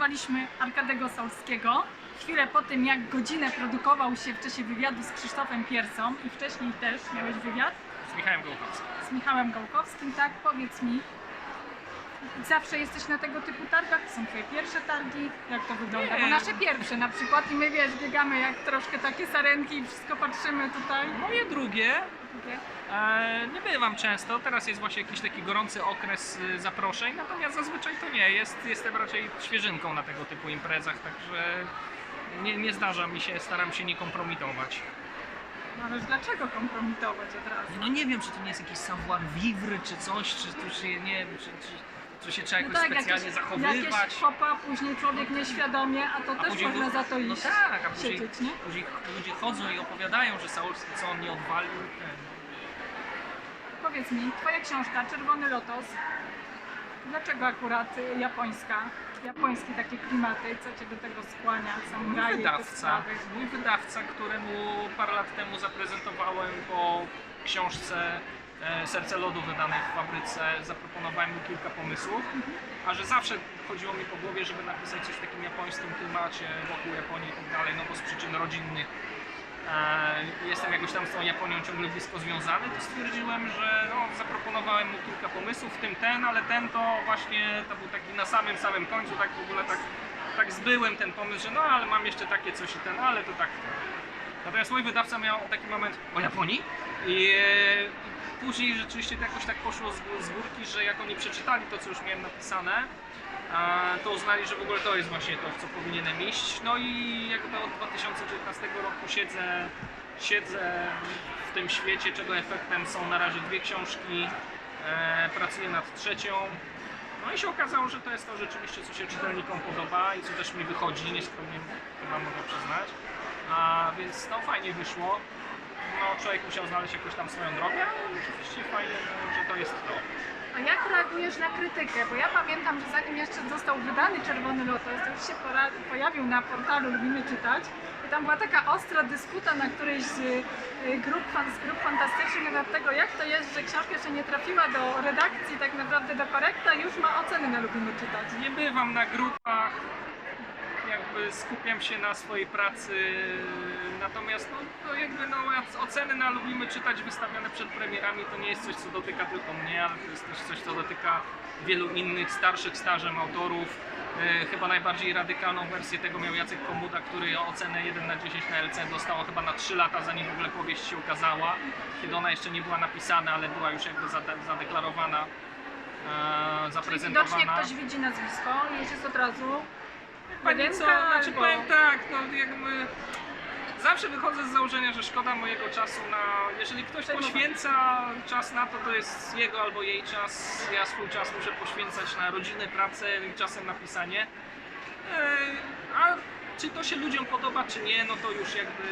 dorwaliśmy Arkadego Solskiego. Chwilę po tym, jak godzinę produkował się w czasie wywiadu z Krzysztofem Piersą i wcześniej też miałeś wywiad z Michałem Gołkowskim. z Michałem Gałkowskim, tak? Powiedz mi, zawsze jesteś na tego typu targach? To są twoje pierwsze targi? Jak to wygląda? Bo Nie. nasze pierwsze na przykład i my, wiesz, biegamy jak troszkę takie sarenki i wszystko patrzymy tutaj. Moje drugie, Takie. e, nie bywam często, teraz jest właśnie jakiś taki gorący okres y, zaproszeń, natomiast zazwyczaj to nie, jest, jestem raczej świeżynką na tego typu imprezach, także nie, nie zdarza mi się, staram się nie kompromitować. No ależ dlaczego kompromitować od razu? No nie wiem, czy to nie jest jakiś savoir vivre, czy coś, czy tu się, nie wiem, czy, czy, czy się trzeba No jakoś tak, specjalnie jakieś, zachowywać. jakieś fopa, później człowiek nieświadomie, a to A też można za to no iść. tak, a później, siedzieć, nie? później ludzie chodzą i opowiadają, że Saulski co on nie odwalił. Powiedz mi, twoja książka Czerwony Lotos, dlaczego akurat japońska? Japońskie takie klimaty, co cię do tego skłania? Mój Samuraje, te wydawca, mój wydawca, któremu parę lat temu zaprezentowałem po książce Serce Lodu wydanej w fabryce, zaproponowałem mu kilka pomysłów, a że zawsze chodziło mi po głowie, żeby napisać coś w takim japońskim klimacie wokół Japonii i tak dalej, no bo z przyczyn rodzinnych e, jestem jakoś tam z tą Japonią ciągle blisko związany, to stwierdziłem, że no, zaproponowałem mu kilka pomysłów, w tym ten, ale ten to właśnie to był taki na samym samym końcu, tak w ogóle tak, tak zbyłem ten pomysł, że no ale mam jeszcze takie coś i ten, ale to tak. Natomiast mój wydawca miał taki moment o Japonii i e, później rzeczywiście to jakoś tak poszło z, górki, że jak oni przeczytali to, co już miałem napisane, to uznali, że w ogóle to jest właśnie to, w co powinienem iść. No i jakby od 2019 roku siedzę, siedzę w tym świecie, czego efektem są na razie dwie książki, e, pracuję nad trzecią. No i się okazało, że to jest to rzeczywiście, co się czytelnikom podoba i co też mi wychodzi, nieskromnie chyba mogę przyznać. A więc no fajnie wyszło. No człowiek musiał znaleźć jakąś tam swoją drogę, ale rzeczywiście fajnie, że to jest to. A jak reagujesz na krytykę? Bo ja pamiętam, że zanim jeszcze został wydany Czerwony Lotos, to już się pojawił na portalu Lubimy Czytać. I tam była taka ostra dysputa na którejś z y, grup, z grup fantastycznych na tego, jak to jest, że książka jeszcze nie trafiła do redakcji, tak naprawdę do korekta już ma oceny na Lubimy Czytać. Nie bywam na grupach, jakby skupiam się na swojej pracy, natomiast no, to jakby no, oceny na lubimy czytać wystawiane przed premierami to nie jest coś, co dotyka tylko mnie, ale to jest też coś, co dotyka wielu innych starszych stażem autorów. E, Chyba najbardziej radykalną wersję tego miał Jacek Komuda, który ocenę 1 na 10 na LC dostał chyba na 3 lata, zanim w ogóle powieść się ukazała, kiedy ona jeszcze nie była napisana, ale była już jakby zade- zadeklarowana, e, Czyli zaprezentowana. widocznie ktoś widzi nazwisko jest od razu Pani co, znaczy powiem tak, no jakby zawsze wychodzę z założenia, że szkoda mojego czasu na, jeżeli ktoś poświęca czas na to, to jest jego albo jej czas, ja swój czas muszę poświęcać na rodzinę, pracę i czasem na pisanie. E, A czy to się ludziom podoba, czy nie, no to już jakby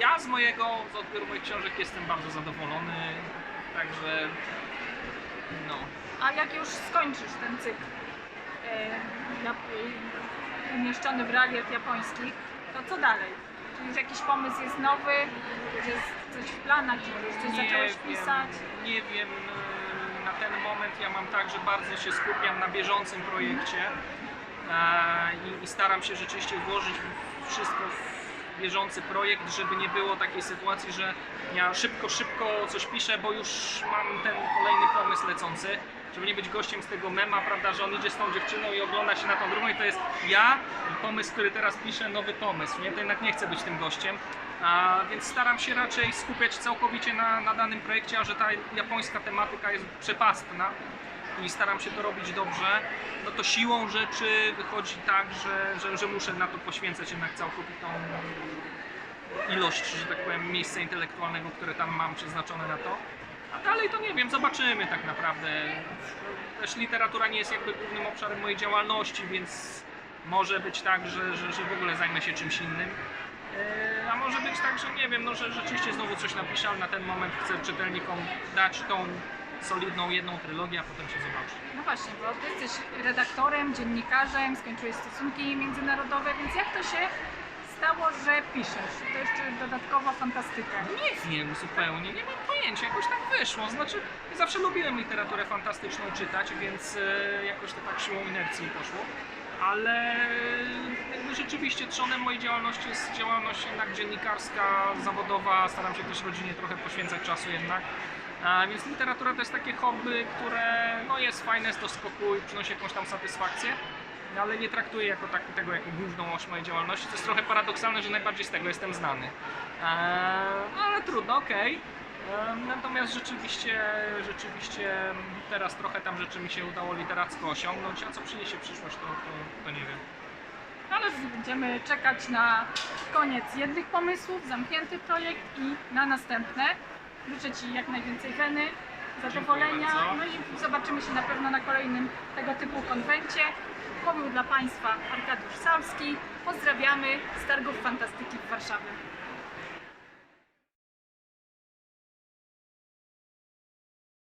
ja z mojego, z odbioru moich książek jestem bardzo zadowolony, także no. A jak już skończysz ten cykl? E, e, umieszczony w realiach japońskich, to co dalej? Czy jakiś pomysł jest nowy? Czy jest coś w planach? Czy już coś zacząłeś pisać? Nie wiem, na ten moment ja mam tak, że bardzo się skupiam na bieżącym projekcie e, i, i staram się rzeczywiście włożyć wszystko w bieżący projekt, żeby nie było takiej sytuacji, że ja szybko, szybko coś piszę, bo już mam ten kolejny pomysł lecący. Żeby nie być gościem z tego mema, prawda, że on idzie z tą dziewczyną i ogląda się na tą drugą i to jest ja pomysł, który teraz piszę, nowy pomysł, nie? To jednak nie chcę być tym gościem. A, więc staram się raczej skupiać całkowicie na, na danym projekcie, a że ta japońska tematyka jest przepastna i staram się to robić dobrze, no to siłą rzeczy wychodzi tak, że, że, że muszę na to poświęcać jednak całkowitą ilość, że tak powiem, miejsca intelektualnego, które tam mam przeznaczone na to. A dalej to nie wiem, zobaczymy tak naprawdę. Też literatura nie jest jakby głównym obszarem mojej działalności, więc może być tak, że, że, że w ogóle zajmę się czymś innym. Eee, A może być tak, że nie wiem, no, że rzeczywiście znowu coś napiszę, ale na ten moment chcę czytelnikom dać tą solidną jedną trylogię, a potem się zobaczy. No właśnie, bo ty jesteś redaktorem, dziennikarzem, skończyłeś stosunki międzynarodowe, więc jak to się stało, że piszesz? To jeszcze dodatkowo fantastykę. Nie wiem zupełnie, nie mam pojęcia, jakoś tak wyszło. Znaczy, ja zawsze lubiłem literaturę fantastyczną czytać, więc e, jakoś to tak siłą inercji poszło. Ale jakby rzeczywiście trzonem mojej działalności jest działalność jednak dziennikarska, zawodowa. Staram się też rodzinie trochę poświęcać czasu jednak. A więc literatura to jest takie hobby, które no, jest fajne, jest do skoku i przynosi jakąś tam satysfakcję. Ale nie traktuję jako tak, tego jako główną oś mojej działalności. To jest trochę paradoksalne, że najbardziej z tego jestem znany. Eee, ale trudno, okej. Eee, Natomiast rzeczywiście, rzeczywiście teraz trochę tam rzeczy mi się udało literacko osiągnąć, a co przyniesie przyszłość, to, to, to nie wiem. Ale będziemy czekać na koniec jednych pomysłów, zamknięty projekt i na następne. Życzę Ci jak najwięcej weny, zadowolenia. Dziękuję. No i zobaczymy się na pewno na kolejnym tego typu konwencie. Mówił dla Państwa Arkadiusz Salski. Pozdrawiamy z Targów Fantastyki w Warszawie.